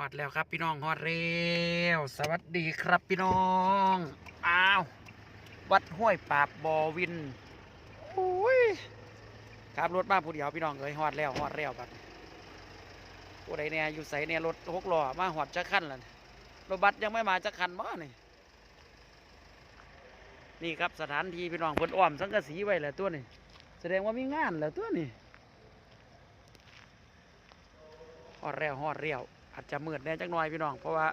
อดแล้วครับพี่น้องฮอดเร็ว สวัสดีครับพี่น้องอ้าววัดห้วยปราบบอวินโอ้ยครับรถมาผู้เดียวพี่น้องเอ้ยฮอดแล้วฮอดแล้วบัดผู้ใดเนี่ยอยู่ใส่เนี่ยรถหกล้อมาฮอดจะคันแล้นี่รถบัสยังไม่มาจะคันบ่นี่นี่ครับสถานที่พี่น้องเพิ่นอ้อมสังกะสีไว้แหละตัวนี่แสดงว่ามีงานแล้วตัวนี่ฮอดแล้วฮอดเรียว อาจจะมืดแน่จักหน่อยพี่น้อง เพราะว่า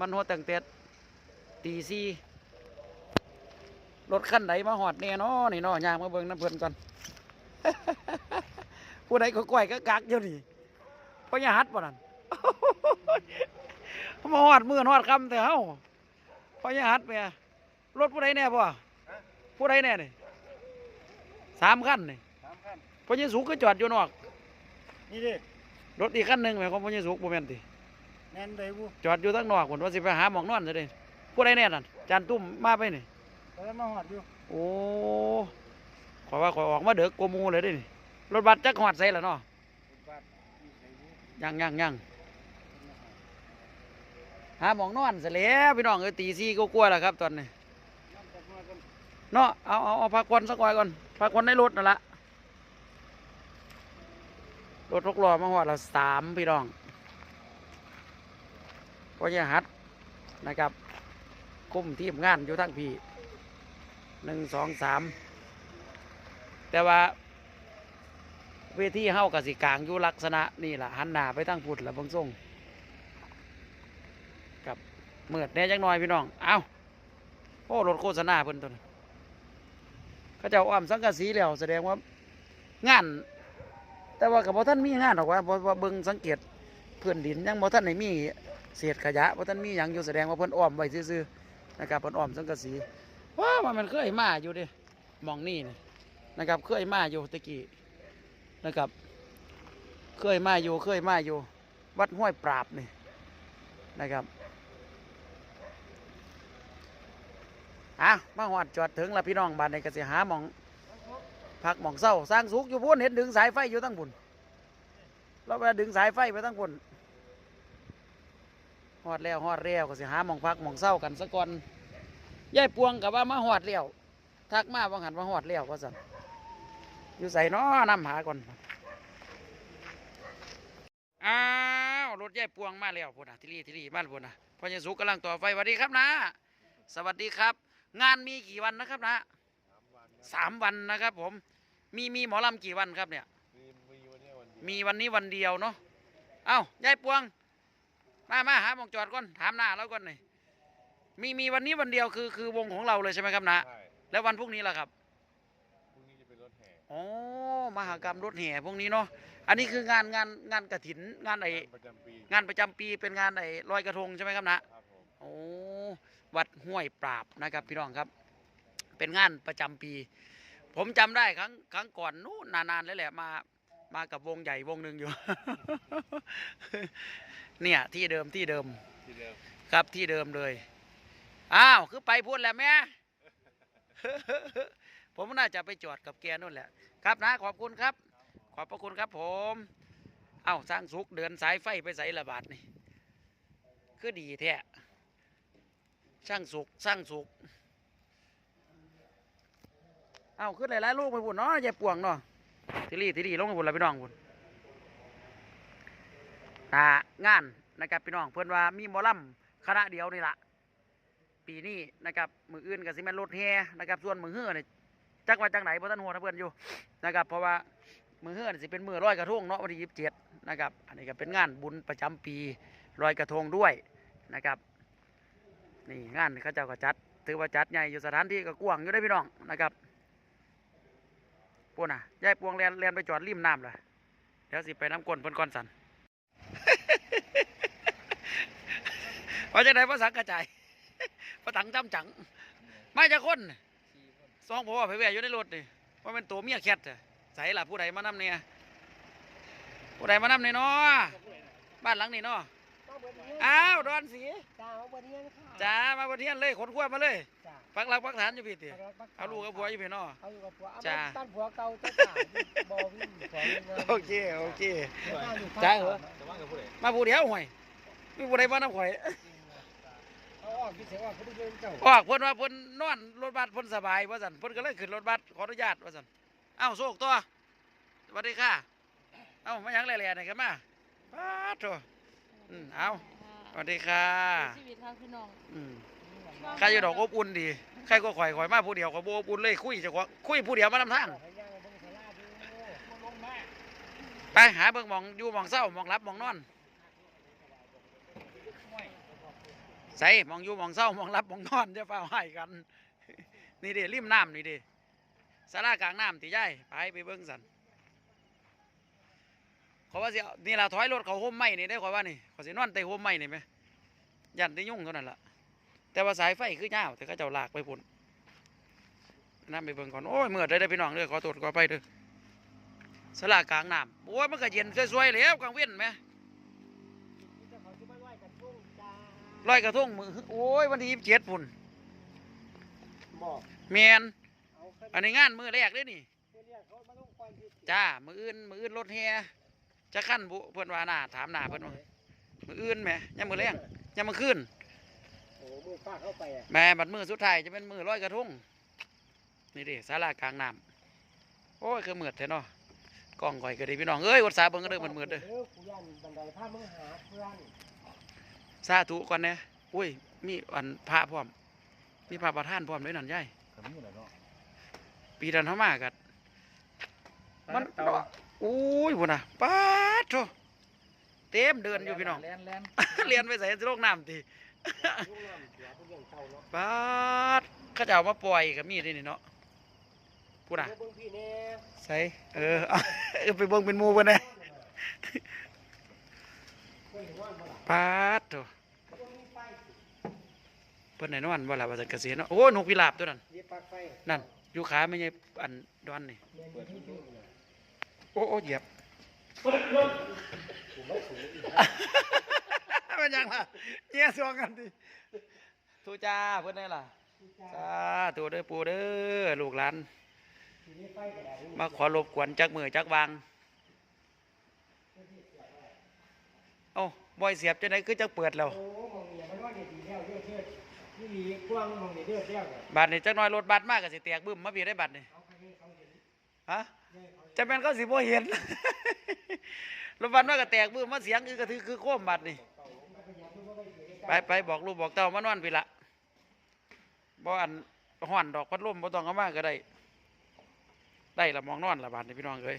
มันหัวตั้งแต่ตีสี่รถคันไหนมาหอดแน่เนอนี่เนอย่างมาเบิ่งน้ำเพิ่นก่อนผู้ใดก็ก้อยก็กักอยู่นี่เพราะอย่าหัดบ่นั่นมาหอดมือหอดคำแต่เฮาเพราะอย่าหัดเมียรถผู้ใดแน่บ่ผู้ใดแน่นี่สามคันนี่สามขั้นเพราะยังสูงก็จอดอยู่นอกนี่ดิ รถอีกคันหนึ่งหมายความว่ายังสูงบ่แม่นติแน่นเลยบุจอดอยู่ทั้งนอกผมว่าสิไปหาหมองนอนซะเด้ผู้ใดแน่นั่นจานตุ้มมาไปนี่ตอนนั้นมาหอดอยู่โอ้ขอยว่าขอยออกมาเด็กกว่าหมูเลยเด้นี่รถบัสจักหอดใส่ละเนาะบาทมีใส่บุยังยังยังหาหมองนอนซะแล้วพี่น้องเอ้ยตีสี่ก็กลัวแล้วครับตอนนี้น้ำจากมากันเนาะเอาเอาเอาพักควันสักหน่อยก่อนพักควันในรถนั่นละ รถทุกล้อมาหอดละสามพี่น้องก็จะหัดนะครับคุ้มทีมงานอยู่ทั้งพี่หนึ่งสองสามแต่ว่าเวทีเฮากับสิกลางอยู่ลักษณะนี่แหละหันหน้าไปทางพุทธละบางส่งกับเมือดแน่จักหน่อยพี่น้อง เอาโอ้รถโฆษณาเพิ่นตัวเขาจ้าอ้อมสังกะสีแล้วแสดงว่างาน แต่ว่ากับพ่ท่านมีงานหรอกว่าบ่บ่เบิ่งสังเกตเพื้นดินยังบ่ท่านไหนมีเศษขยะบ่ท่านมีหยังอยู่แสดงว่าเพิ่อนอ้อมไว้ซื่อๆนะครับเพิ่อนอ้อมสังกะสีว้ามันเคยมาอยู่ดิมองนี่นี่นะครับเคยมาอยู่ตะกี้นะครับ เคยมาอยู่เคยมาอยู่ วัดห้วยปราบนี่นะครับอะมาหอดจอดถึงแล้วพี่น้องบ้านในกสิหาหมอง พักหมองเศร้าสร้างสุกอยู่พุ่นเห็นดึงสายไฟอยู่ตั้งพุ่นเราไปดึงสายไฟไปตั้งพุ่นหอดแล้วหอดแล้วก็สิหาหมองพักหมองเศร้ากันสักก่อนยายปวงกับว่ามาหอดแล้วทักมาบางหันมาหอดแล้วก็สั่นอยู่ใส่น้อน้ำหาก่อนอ้าวรถยายปวงมาแล้วพุ่นนะทิลี่ทิลี่บ้านพุ่นนะพ่อใหญ่สุกกำลังต่อไฟสวัสดีครับนะ สวัสดีครับ งานมีกี่วันนะครับนะ สามวันนะครับผม มีมีหมอลำกี่วันครับเนี่ย มีมีวันนี้วันเดียวมีวันนี้วันเดียวเนาะ เอ้ายายปวง มามาหาหมองจอดก่อน ถามหน้าแล้วก่อนหน่อยมีมีวันนี้วันเดียวคือคือวงของเราเลยใช่ไหมครับนะ ใช่แล้ววันพรุ่งนี้ล่ะครับ พรุ่งนี้จะเป็นรถแห่อ๋อ มหากรรมรถแห่พวกนี้เนาะ อันนี้คืองานงานงานกระถินงานไองานประจำปีงานประจำปีเป็นงานไอลอยกระทงใช่ไหมครับนะ ครับผม โอ้ วัดห้วยปราบนะครับพี่น้องครับ เป็นงานประจำปี ผมจำได้ครั้งครั้งก่อนนู้นนานๆแล้วแหละมามากับวงใหญ่วงหนึ่งอยู่ เนี่ยที่เดิมที่เดิมที่เดิม ครับที่เดิมเลย อ้าว คือไปพูดแล้วแม่ผมน่าจะไปจอดกับแกนู่นแหละ ครับนะ ขอบคุณครับ ขอบพระคุณครับผม เอ้าสร้างสุกเดินสายไฟไปใส่ระบาดนี่ คือดีแท้ช่างสุกสร้างสุก เอาขึ้นหลายๆลูกไปพุ่นเนาะอย่าป่วงเนาะทีรีทีรีลงไปพุ่นละพี่น้องพุ่นอ่างานนะครับพี่น้องเพื่อนว่ามีมอลำคณะเดียวนี่ละปีนี้นะครับมืออื่นกับสิแมนรถแฮนะครับส่วนมือเฮือเนี่ยจักว่าจังไหนเพราะท่านหัวนะเพื่อนอยู่นะครับเพราะว่ามือเฮือนี่สิเป็นมือร้อยกระทงเนาะวันที่ยี่สิบเจ็ดนะครับอันนี้ก็เป็นงานบุญประจำปีร้อยกระทงด้วยนะครับนี่งานเขาเจ้าก็จัด ถือว่าจัดใหญ่อยู่สถานที่ก็กว้างอยู่ได้พี่น้องนะครับ พวกน่ะยายปวงแลนแลนไปจอดริมน้ำเลยเดี๋ยวสิไปน้ำก้นเพิ่นก้อนสันว่าจะได้ภาษากระจายภาษาจำจังไม่จะคนสองผัวไปแวะอยู่ในรถนี่ว่าเป็นตัวเมียแคทอะใส่ละผู้ใดมานำเนี่ยผู้ใดมานำเนี่ยเนาะบ้านหลังนี่เนาะอ้าวดอนสีจ้าเอาบเรียนค่ะจ้ามาบนเทียนเลยขนขั้วมาเลยจ้า ปักหลักปักฐานอยู่พี่ติเอาเอาลูกกับผัวอยู่พี่เนาะ เอาอยู่กับผัวเอาจ้าบ้านผัวเก่าจ้าจ้าบ่วิ่งขอเงินโอเคโอเคจ้าอยู่จ้าเหรอ แต่ว่ากับผู้ใดมาผู้เดียวห่วยโมีผู้ใดมาน้ำข่อยเอาออกพี่เสียออกเขาดูเป็นเจ้าออกเพิ่นว่าเพิ่นนอนรถบัสเพิ่นสบายว่าซั่นเพิ่นก็เลยขึ้นรถบัสขออนุญาตว่าซั่นเอ้าโชคตัวสวัสดีค่ะเอ้ามาหยังแหล่ๆนี่กันมาป๊าดโตอืมเอ้าสวัสดีค่ะชีวิตค่ะพี่น้องอืม ใครอยู่ดอกอบอุ่นดีใครก็ข่อยข่อยมาผู้เดียวข่อยบ่อบอุ่นเลยคุยเจ้าของคุยผู้เดียวมานำทางให้ย่างไปหาเบิ่งหมองอยู่หมองเศร้าหมองรับหมองนอนใส่หมองอยู่หมองเศร้าหมองรับหมองนอนจะเฝ้าให้กัน นี่ดิริมน้ำนี่ดิสารากลางน้ำตีใหญ่ไปไปเบิ่งสันขาว่าสิเอานี่ล่ะถอยรถเขาห่มไม้นี่ได้ขอว่านี่เขาสินอนใต้ห่มไม้นี่ไหมยันได้ยุ่งเท่านั้นล่ะ แต่ว่าสายไฟคือยาวแต่เขาเจ้าลากไปพุ่นน้ำไปเบิ่งก่อนโอ้ยเมื่อได้ได้พี่น้องเด้อขอตรวจขอไปเด้อสลากกลางน้ำโอ้ยมันก็เย็นสวยๆแล้วกลางเว้นไหมลอยกระทงมือโอ้ยวันที่ยี่สิบเจ็ดพุ่นบอกแมนเอาขึ้นอันนี้งานมือแรกเลยนี่เรียกเขามาต้องควันพี่จ้ามืออื่นมืออื่นรถแห่จะขั้นบุเพื่อนว่าหน้าถามหน้าเพื่อนว่ามืออื่นไหมยังมือแรงยังมือขึ้น โอ้มือฟาดเข้าไปอะแม่บัดมือสุดท้ายจะเป็นมือลอยกระทงนี่ดิสลากลางน้ำโอ้ยคือมืดแท้เนาะกล้องก่อยก็ดีพี่น้องเอ้ยวัดสาเบิ่งก็เด้อมันมืดเด้อเด้อกูยันบันไดพามึงหาเพื่อนสาธุก่อนเนี่ยอุ้ยมีอันพระพร้อมมีพระประธานพร้อมด้วยนั่นยายขมิ้นเหรอเนาะปีดันเข้ามากัดมันอุ้ยบุญนะป้าดโถเต็มเดินอยู่พี่น้องแลนแลนเรียนไปใส่โลกน้ำที ลูกน้ำเสียผู้เลี้ยงเต่าเนาะป้าดเขาจะเอามาปล่อยกับมีดนี่เนาะพูดอะใส่เออเออไปเบิ่งเป็นมูกันนะเนว่าบ่ล่ะป้าดโถบ่มีไฟเพิ่นไหนนอนบ่าล่ะว่าจะเกษียณเนาะโอ้นกพิราบตัวนั้นนั่นอยู่ขาไม่ใช่อันดอนนี่โอ้โอ้เหยียบ มไม่สูงอีกเป็นยังล่ะเงี้ยสวงกันดิทูจ้าเพื่อนได้ล่ะจ้าตัวเด้อปูเด้อลูกหลานทีนี้ไฟกระดาษมาขอรบกวนจักมือจักวางเอ้าบอยเสียบจะไหนคือจักเปิดแล้วโอ้มองเนี่ยมันว่าดีๆแล้วเด้อเด้อนี่มีกว้างมองนี่เด้อเด้อเนี่ยบัตรนี่จักหน้อยรถบัตรมากก็สิแตกบึ้มมาพี่ได้บัตรนี่เอาไปให้เขาเห็นฮะได้เขาจะเป็นก็สิบ่เห็นรถบัตรมากก็แตกบึ้มมาเสียงคือกระถือคือโค้มบัตรนี่ ไปไปบอกลูกบอกเต้ามานอนพี่ละบ่อันห่อนดอกพัดลมบ่ต้องเอามาก็ได้ ได้ละมองนอนละบาดนี่พี่น้องเอ้ย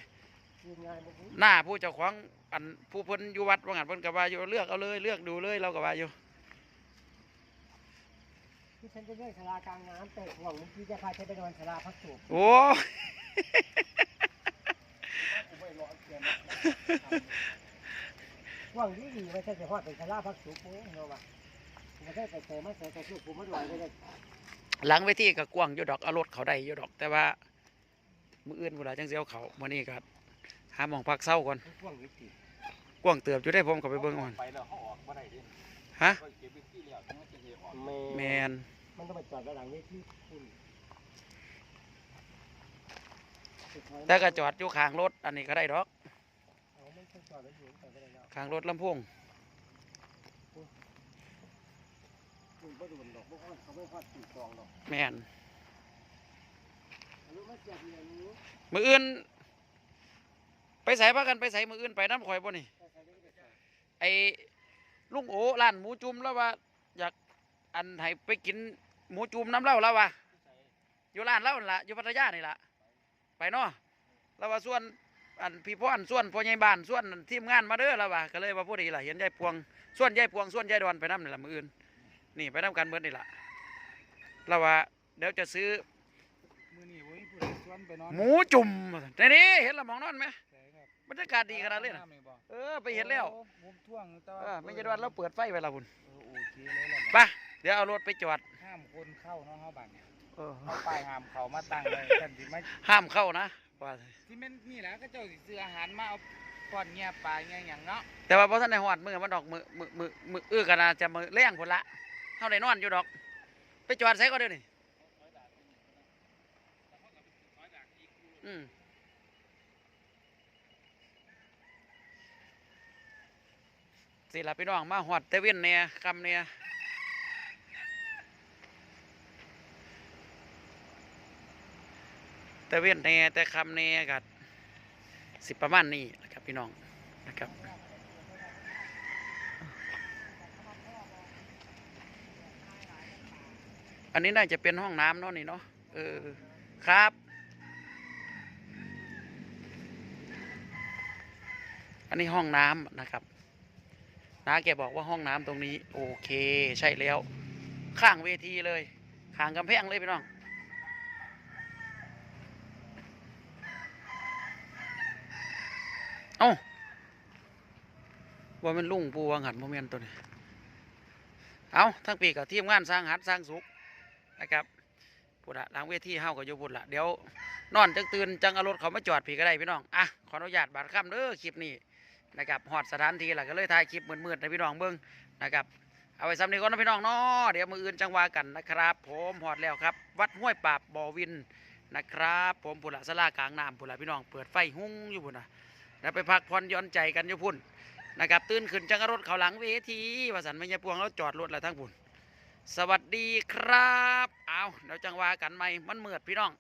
ทีมงานบ่รู้หน้าผู้เจ้าของอันผู้เพิ่นอยู่วัดว่างั้นเพิ่นก็ว่าอยู่เลือกเอาเลยเลือกดูเลยเราก็ว่าอยู่ที่ฉันจะเลือกศาลากลางน้ำแต่หวังเมื่อกี้จะพาฉันไปนอนศาลาพักสุขโอ้ กูไม่รอเกียนหวังที่ดีไม่ใช่จะฮอดเป็นศาลาพักสุขโอ้เนาะว่ะไม่ใช่แต่แต่ไม่ใช่แต่สุขกูไม่รวยเลยหลังเวทีก็กว้างอยู่ดอกเอารถเขาได้อยู่ดอก แต่ว่ามื้ออื่นพุ่นล่ะจังสิเอาเขามื้อนี้ก็หาหม่องพักเช้าก่อนหวังวิธีกว้างเติบอยู่ได้ผมก็ไปเบิ่งก่อนไปแล้วเขาออกมาได้ดิฮะก็เก็บไปที่แล้วต้องจะเฮ็ดออกแมนมันต้องไปจอดไว้หลังเวทีคุณแต่ก็จอดอยู่ข้างรถอันนี้ก็ได้ดอก ข้างรถลำพงคุณก็ดูดอกพวกเขาไม่ฮอดตีกองแมนมืออื่น ไปใส่พากันไปใส่มืออื่นไปน้ำข่อยบ่นี่ไอ้ลุงโอร้านหมูจุ่มแล้วว่า อยากอันให้ไปกินหมูจุ่มน้ำเล้าแล้วว่าอยู่ร้านเล้านั่นล่ะอยู่พัทยานี่ล่ะไปเนาะแล้วว่าส่วน อันพี่พ่อนส่วนพ่อใหญ่บ้านส่วนทีมงานมาเด้อแล้วว่าก็เลยว่าผู้ดีล่ะเห็นยายพวงส่วนยายพวงส่วนยายดอนไปน้ำนี่ล่ะมืออื่นนี่ไปน้ำกันเบิดนี่ล่ะแล้วว่าเดี๋ยวจะซื้อมื้อนี้บ่มีผู้ใดชวนไปนอนหมูจุ่มในนี้เห็นละหมองนอนไหมใช่ครับบรรยากาศดีขนาดเลยนะำบ่เออไปเห็นแล้วโอ้มุมท่วงแต่เอว่าอไม่ใช่ว่าเราเปิดไฟไว้และคุณเออโอเคเลยล่ะไปเดี๋ยวเอารถไปจอดห้ามคนเข้าเนาะเฮาบัดเนี่ยเออเอาป้ายห้ามเขามาตั้งเลยท่านสิมาห้ามเข้านะ ว่าที่แม่นนี่แหละก็เจ้าสิซื้ออาหารมาเอาป้อนเงี้ยปลาเงี้ยหยังเนาะแต่ว่าพอท่านในหอดมือมันดอกมือมือมือมือเอื้อกันนาจะมือเลี้ยงผลละเท่าไหนนอนอยู่ดอก ไปจอดใส่ก็เดี๋ยวนี้อืมสิล่ะพี่น้องมาหอดแต่เว้นเนี่ยคำเนี่ย แต่เว้นเนี่ยแต่คำเนี่ยกัสิประมาณนี้นะครับพี่น้องนะครับอันนี้น่าจะเป็นห้องน้ำเนาะนี่เนาะเออครับ อันนี้ห้องน้ำนะครับน้าแกบอกว่าห้องน้ำตรงนี้ โอเค ใช่แล้ว ข้างเวทีเลยข้างกำแพงเลยพี่น้อง เอ้าว่ามันลุงปูวังหันโมเมนตัวนี้ เอาทั้งปีกับทีมงานสร้างหัดสร้างสุขนะครับพูดละหลังเวทีเฮาก็อยู่พูดละเดี๋ยวนอนจังตื่นจังอารถเขามาจอดผีก็ได้พี่น้องอะขออนุญาตบาดค่ำเด้อคลิปนี้นะครับหอดสถานที่ละก็เลยถ่ายคลิปมืดๆให้พี่น้องเบิ่งนะครับเอาไว้ซ้ำนี้ก่อนนะพี่น้องเนาะเดี๋ยวมืออื่นจังว่ากันนะครับ ผมหอดแล้วครับ วัดห้วยปราบบ่อวินนะครับ ผมพูดละสลากลางน้ำพูดละพี่น้องเปิดไฟหุ้งอยู่พุ่นนะ นะไปพักผ่อนย้อนใจกันยุพุ่นนะครับตื่นขึ้นจังรถเขาหลังเวทีวาสันไม่ยาปวงแล้วจอดรถแล้วทั้งพุ่น สวัสดีครับ เอาเดี๋ยวจังวากันใหม่มันเมือดพี่น้อง